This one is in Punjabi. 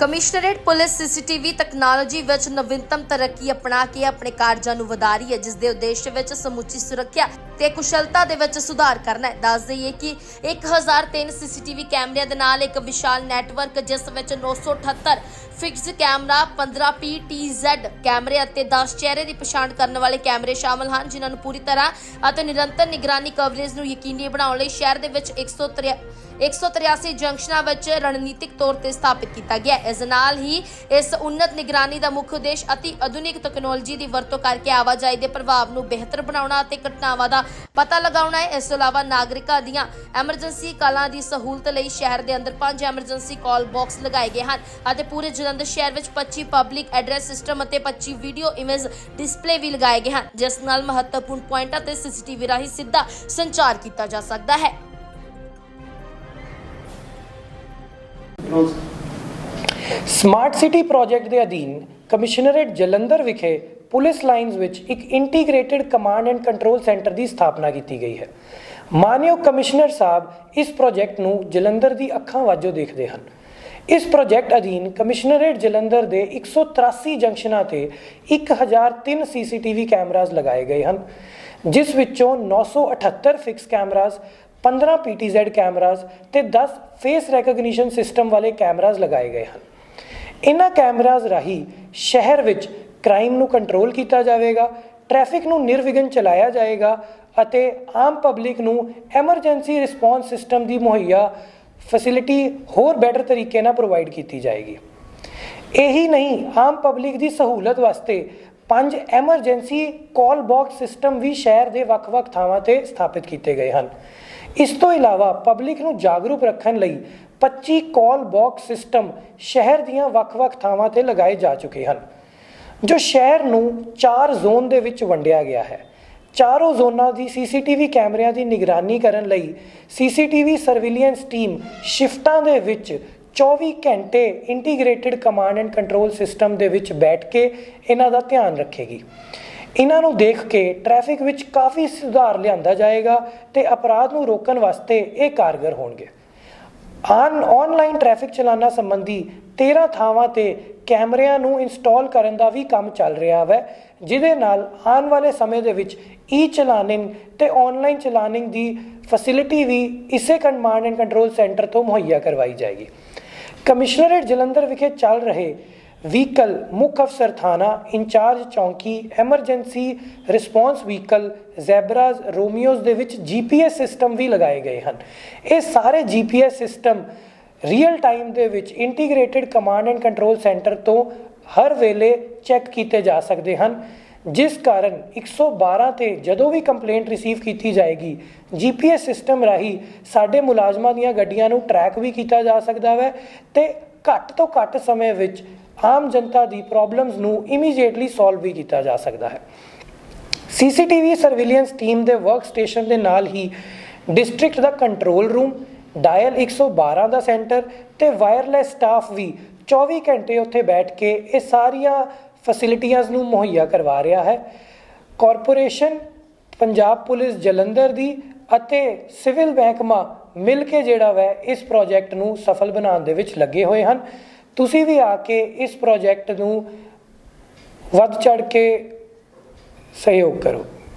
ਕਮਿਸ਼ਨਰੇਟ ਪੁਲਿਸ ਸੀਸੀਟੀਵੀ ਤਕਨਾਲੋਜੀ ਵਿੱਚ ਨਵੀਨਤਮ ਤਰੱਕੀ ਅਪਣਾ ਕੇ ਆਪਣੇ ਕਾਰਜਾਂ ਨੂੰ ਵਧਾ ਰਹੀ ਹੈ, ਜਿਸ ਦੇ ਉਦੇਸ਼ ਵਿੱਚ ਸਮੁੱਚੀ ਸੁਰੱਖਿਆ ਤੇ ਕੁਸ਼ਲਤਾ ਦੇ ਵਿੱਚ ਸੁਧਾਰ ਕਰਨਾ ਹੈ। ਦੱਸ ਦਈਏ ਕਿ 1003 ਸੀਸੀਟੀਵੀ ਕੈਮਰਿਆਂ ਦੇ ਨਾਲ ਇੱਕ ਵਿਸ਼ਾਲ ਨੈਟਵਰਕ, ਜਿਸ ਵਿੱਚ 978 ਫਿਕਸਡ ਕੈਮਰਾ 15 PTZ ਕੈਮਰੇ ਅਤੇ 10 ਚਿਹਰੇ ਦੀ ਪਛਾਣ ਕਰਨ ਵਾਲੇ ਕੈਮਰੇ ਸ਼ਾਮਲ ਹਨ, ਜਿਨ੍ਹਾਂ ਨੂੰ ਪੂਰੀ ਤਰ੍ਹਾਂ ਅਤੇ ਨਿਰੰਤਰ ਨਿਗਰਾਨੀ ਕਵਰੇਜ ਨੂੰ ਯਕੀਨੀ ਬਣਾਉਣ ਲਈ ਸ਼ਹਿਰ ਦੇ ਵਿੱਚ 183 183 ਜੰਕਸ਼ਨਾਂ ਵਿੱਚ ਰਣਨੀਤਿਕ ਤੌਰ ਤੇ ਸਥਾਪਿਤ ਕੀਤਾ ਗਿਆ ਇਸ ਨਾਲ ਹੀ ਇਸ ਉન્નਤ ਨਿਗਰਾਨੀ ਦਾ ਮੁੱਖ ਉਦੇਸ਼ ਅਤੀ ਆਧੁਨਿਕ ਤਕਨਾਲੋਜੀ ਦੀ ਵਰਤੋਂ ਕਰਕੇ ਆਵਾਜਾਈ ਦੇ ਪ੍ਰਭਾਵ ਨੂੰ ਬਿਹਤਰ ਬਣਾਉਣਾ ਅਤੇ ਘਟਨਾਵਾਂ ਦਾ ਪਤਾ ਲਗਾਉਣਾ ਹੈ। ਇਸ ਤੋਂ ਇਲਾਵਾ ਨਾਗਰਿਕਾਂ ਦੀਆਂ ਐਮਰਜੈਂਸੀ ਕਾਲਾਂ ਦੀ ਸਹੂਲਤ ਲਈ ਸ਼ਹਿਰ ਦੇ ਅੰਦਰ ਪੰਜ ਐਮਰਜੈਂਸੀ ਕਾਲ ਬਾਕਸ ਲਗਾਏ ਗਏ ਹਨ ਅਤੇ ਪੂਰੇ ਜਲੰਧਰ ਸ਼ਹਿਰ ਵਿੱਚ 25 ਪਬਲਿਕ ਐਡਰੈਸ ਸਿਸਟਮ ਅਤੇ 25 ਵੀਡੀਓ ਇਮੇਜ ਡਿਸਪਲੇ ਵੀ ਲਗਾਏ ਗਏ ਹਨ, ਜਿਸ ਨਾਲ ਮਹੱਤਵਪੂਰਨ ਪੁਆਇੰਟਾਂ ਤੇ ਸੀਸੀਟੀਵੀ ਰਾਹੀਂ ਸਿੱਧਾ ਸੰਚਾਰ ਕੀਤਾ ਜਾ ਸਕਦਾ ਹੈ। ਸਮਾਰਟ ਸਿਟੀ ਪ੍ਰੋਜੈਕਟ ਦੇ ਅਧੀਨ ਕਮਿਸ਼ਨਰੇਟ ਜਲੰਧਰ ਵਿਖੇ ਪੁਲਿਸ ਲਾਈਨਜ਼ ਵਿੱਚ ਇੱਕ integrated command and control centre ਦੀ ਸਥਾਪਨਾ ਕੀਤੀ ਗਈ ਹੈ। ਮਾਨਯੋਗ ਕਮਿਸ਼ਨਰ ਸਾਹਿਬ ਇਸ ਪ੍ਰੋਜੈਕਟ ਨੂੰ ਜਲੰਧਰ ਦੀ ਅੱਖਾਂ ਵਾਜੋ ਦੇਖਦੇ ਹਨ। ਇਸ ਪ੍ਰੋਜੈਕਟ ਅਧੀਨ ਕਮਿਸ਼ਨਰੇਟ ਜਲੰਧਰ ਦੇ 183 ਜੰਕਸ਼ਨਾਂ ਤੇ 1003 ਸੀਸੀਟੀਵੀ ਕੈਮਰਾਜ਼ ਲਗਾਏ ਗਏ ਹਨ, ਜਿਸ ਵਿੱਚੋਂ 978 ਫਿਕਸ ਕੈਮਰਾਜ਼ 15 PTZ ਕੈਮਰਾਜ਼ ਤੇ 10 ਫੇਸ ਰੈਕਗਨੀਸ਼ਨ ਸਿਸਟਮ ਵਾਲੇ ਕੈਮਰਾਜ਼ ਲਗਾਏ ਗਏ ਹਨ। ਇਹਨਾਂ ਕੈਮਰਾਜ਼ ਰਾਹੀਂ ਸ਼ਹਿਰ ਵਿੱਚ ਕ੍ਰਾਈਮ ਨੂੰ ਕੰਟਰੋਲ ਕੀਤਾ ਜਾਵੇਗਾ, ਟ੍ਰੈਫਿਕ ਨੂੰ ਨਿਰਵਿਘਨ ਚਲਾਇਆ ਜਾਏਗਾ ਅਤੇ ਆਮ ਪਬਲਿਕ ਨੂੰ ਐਮਰਜੈਂਸੀ ਰਿਸਪੌਂਸ ਸਿਸਟਮ ਦੀ ਮੁਹੱਈਆ ਫੈਸਿਲਿਟੀ ਹੋਰ ਬੈਟਰ ਤਰੀਕੇ ਨਾਲ ਪ੍ਰੋਵਾਈਡ ਕੀਤੀ ਜਾਏਗੀ। ਇਹੀ ਨਹੀਂ, ਆਮ ਪਬਲਿਕ ਦੀ ਸਹੂਲਤ ਵਾਸਤੇ ਪੰਜ ਐਮਰਜੈਂਸੀ ਕਾਲ ਬਾਕਸ ਸਿਸਟਮ ਵੀ ਸ਼ਹਿਰ ਦੇ ਵੱਖ-ਵੱਖ ਥਾਵਾਂ ਤੇ ਸਥਾਪਿਤ ਕੀਤੇ ਗਏ ਹਨ। ਇਸ ਤੋਂ ਇਲਾਵਾ ਪਬਲਿਕ ਨੂੰ ਜਾਗਰੂਕ ਰੱਖਣ ਲਈ 25 ਕਾਲ ਬਾਕਸ ਸਿਸਟਮ ਸ਼ਹਿਰ ਦੀਆਂ ਵੱਖ-ਵੱਖ ਥਾਵਾਂ ਤੇ ਲਗਾਏ ਜਾ ਚੁੱਕੇ ਹਨ, ਜੋ ਸ਼ਹਿਰ ਨੂੰ ਚਾਰ ਜ਼ੋਨ ਦੇ ਵਿੱਚ ਵੰਡਿਆ ਗਿਆ ਹੈ। ਚਾਰੋਂ ਜ਼ੋਨਾਂ ਦੀ ਸੀਸੀਟੀਵੀ ਕੈਮਰਿਆਂ ਦੀ ਨਿਗਰਾਨੀ ਕਰਨ ਲਈ ਸੀਸੀਟੀਵੀ ਸਰਵੇਲੈਂਸ ਟੀਮ ਸ਼ਿਫਟਾਂ ਦੇ ਵਿੱਚ 24 ਘੰਟੇ integrated command and control system ਦੇ ਵਿੱਚ ਬੈਠ ਕੇ ਇਹਨਾਂ ਦਾ ਧਿਆਨ ਰੱਖੇਗੀ। ਇਹਨਾਂ ਨੂੰ ਦੇਖ ਕੇ ਟ੍ਰੈਫਿਕ ਵਿੱਚ ਕਾਫੀ ਸੁਧਾਰ ਲਿਆਂਦਾ ਜਾਏਗਾ ਤੇ ਅਪਰਾਧ ਨੂੰ ਰੋਕਣ ਵਾਸਤੇ ਇਹ ਕਾਰਗਰ ਹੋਣਗੇ। ਆਨ ਆਨਲਾਈਨ ਟ੍ਰੈਫਿਕ ਚਲਾਨਾ ਸੰਬੰਧੀ 13 ਥਾਵਾਂ ਤੇ ਕੈਮਰਿਆਂ ਨੂੰ ਇੰਸਟਾਲ ਕਰਨ ਦਾ ਵੀ ਕੰਮ ਚੱਲ ਰਿਹਾ ਹੈ ਜਿਹਦੇ ਨਾਲ ਆਉਣ ਵਾਲੇ ਸਮੇਂ ਦੇ ਵਿੱਚ ਈ ਚਲਾਨਿੰਗ ਤੇ ਆਨਲਾਈਨ ਚਲਾਨਿੰਗ ਦੀ ਫੈਸਿਲਿਟੀ ਵੀ ਇਸੇ ਕਮਾਂਡ ਐਂਡ ਕੰਟਰੋਲ ਸੈਂਟਰ ਤੋਂ ਮੁਹੱਈਆ ਕਰਵਾਈ ਜਾਏਗੀ। ਕਮਿਸ਼ਨਰੇਟ ਜਲੰਧਰ ਵਿਖੇ ਚੱਲ ਰਹੇ ਵਹੀਕਲ ਮੁੱਖ ਅਫਸਰ ਥਾਣਾ ਇੰਚਾਰਜ ਚੌਂਕੀ emergency response vehicle zebras romeos ਦੇ ਵਿੱਚ ਜੀਪੀਐਸ ਸਿਸਟਮ ਵੀ ਲਗਾਏ ਗਏ ਹਨ। ਇਹ ਸਾਰੇ ਜੀਪੀਐਸ ਸਿਸਟਮ ਰੀਅਲ ਟਾਈਮ ਦੇ ਵਿੱਚ integrated command and control centre ਤੋਂ ਹਰ ਵੇਲੇ ਚੈੱਕ ਕੀਤੇ ਜਾ ਸਕਦੇ ਹਨ, ਜਿਸ ਕਾਰਨ 112 ਤੇ ਜਦੋਂ ਵੀ ਕੰਪਲੇਂਟ ਰਿਸੀਵ ਕੀਤੀ ਜਾਏਗੀ, ਜੀਪੀਐਸ ਸਿਸਟਮ ਰਾਹੀਂ ਸਾਡੇ ਮੁਲਾਜ਼ਮਾਂ ਦੀਆਂ ਗੱਡੀਆਂ ਨੂੰ ਟਰੈਕ ਵੀ ਕੀਤਾ ਜਾ ਸਕਦਾ ਹੈ ਤੇ ਘੱਟ ਤੋਂ ਘੱਟ ਸਮੇਂ ਵਿੱਚ ਆਮ ਜਨਤਾ ਦੀ ਪ੍ਰੋਬਲਮਸ ਨੂੰ ਇਮੀਡੀਏਟਲੀ ਸੋਲਵ ਵੀ ਕੀਤਾ ਜਾ ਸਕਦਾ ਹੈ। ਸੀਸੀਟੀਵੀ ਸਰਵੇਲੈਂਸ ਟੀਮ ਦੇ ਵਰਕ ਸਟੇਸ਼ਨ ਦੇ ਨਾਲ ਹੀ ਡਿਸਟ੍ਰਿਕਟ ਦਾ ਕੰਟਰੋਲ ਰੂਮ ਡਾਇਲ 112 ਦਾ ਸੈਂਟਰ ਤੇ ਵਾਇਰਲੈਸ ਸਟਾਫ ਵੀ 24 ਘੰਟੇ ਉੱਥੇ ਬੈਠ ਕੇ ਇਹ ਸਾਰੀਆਂ ਫੈਸਿਲਿਟੀਆਂ ਨੂੰ ਮੁਹੱਈਆ ਕਰਵਾ ਰਿਹਾ ਹੈ। ਕਾਰਪੋਰੇਸ਼ਨ ਪੰਜਾਬ ਪੁਲਿਸ ਜਲੰਧਰ ਦੀ ਅਤੇ ਸਿਵਲ ਮਹਿਕਮਾ ਮਿਲ ਕੇ ਜਿਹੜਾ ਵੈ, ਇਸ ਪ੍ਰੋਜੈਕਟ ਨੂੰ ਸਫਲ ਬਣਾਉਣ ਦੇ ਵਿੱਚ ਲੱਗੇ ਹੋਏ ਹਨ। ਤੁਸੀਂ ਵੀ ਆ ਕੇ ਇਸ ਪ੍ਰੋਜੈਕਟ ਨੂੰ ਵੱਧ ਚੜ ਕੇ ਸਹਿਯੋਗ ਕਰੋ।